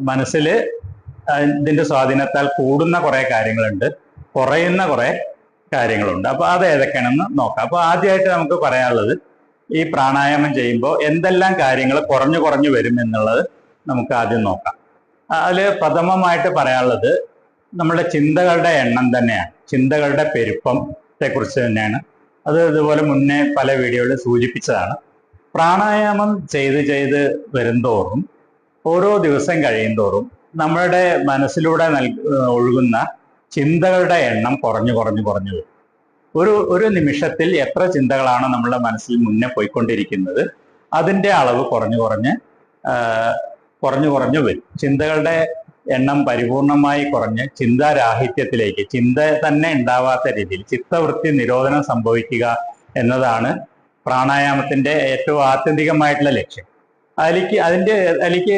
മനസ്സിൽ ഇതിന്റെ സ്വാധീനത്താൽ കൂടുന്ന കുറെ കാര്യങ്ങളുണ്ട് കുറയുന്ന കുറെ കാര്യങ്ങളുണ്ട്. അപ്പോൾ അത് ഏതൊക്കെയാണെന്ന് നോക്കാം. അപ്പോൾ ആദ്യമായിട്ട് നമുക്ക് പറയാനുള്ളത് ഈ പ്രാണായാമം ചെയ്യുമ്പോൾ എന്തെല്ലാം കാര്യങ്ങൾ കുറഞ്ഞു കുറഞ്ഞു വരും എന്നുള്ളത് നമുക്ക് ആദ്യം നോക്കാം. അതിൽ പ്രഥമമായിട്ട് പറയാനുള്ളത് നമ്മുടെ ചിന്തകളുടെ എണ്ണം തന്നെയാണ്. ചിന്തകളുടെ പെരുപ്പത്തെ കുറിച്ച് തന്നെയാണ്. അത് ഇതുപോലെ മുന്നേ പല വീഡിയോകളിൽ സൂചിപ്പിച്ചതാണ്. പ്രാണായാമം ചെയ്ത് ചെയ്ത് വരുംതോറും ഓരോ ദിവസം കഴിയുന്തോറും നമ്മളുടെ മനസ്സിലൂടെ നൽ ഒഴുകുന്ന ചിന്തകളുടെ എണ്ണം കുറഞ്ഞു കുറഞ്ഞു കുറഞ്ഞു വരും. ഒരു ഒരു നിമിഷത്തിൽ എത്ര ചിന്തകളാണ് നമ്മുടെ മനസ്സിൽ മുന്നേ പോയിക്കൊണ്ടിരിക്കുന്നത് അതിന്റെ അളവ് കുറഞ്ഞു കുറഞ്ഞ് കുറഞ്ഞു കുറഞ്ഞു വരും. ചിന്തകളുടെ എണ്ണം പരിപൂർണമായി കുറഞ്ഞ് ചിന്താരാഹിത്യത്തിലേക്ക് ചിന്ത തന്നെ ഉണ്ടാവാത്ത രീതിയിൽ ചിത്തവൃത്തി നിരോധനം സംഭവിക്കുക എന്നതാണ് പ്രാണായാമത്തിന്റെ ഏറ്റവും ആത്യന്തികമായിട്ടുള്ള ലക്ഷ്യം. അതിലേക്ക് അതിന്റെ അതിലേക്ക്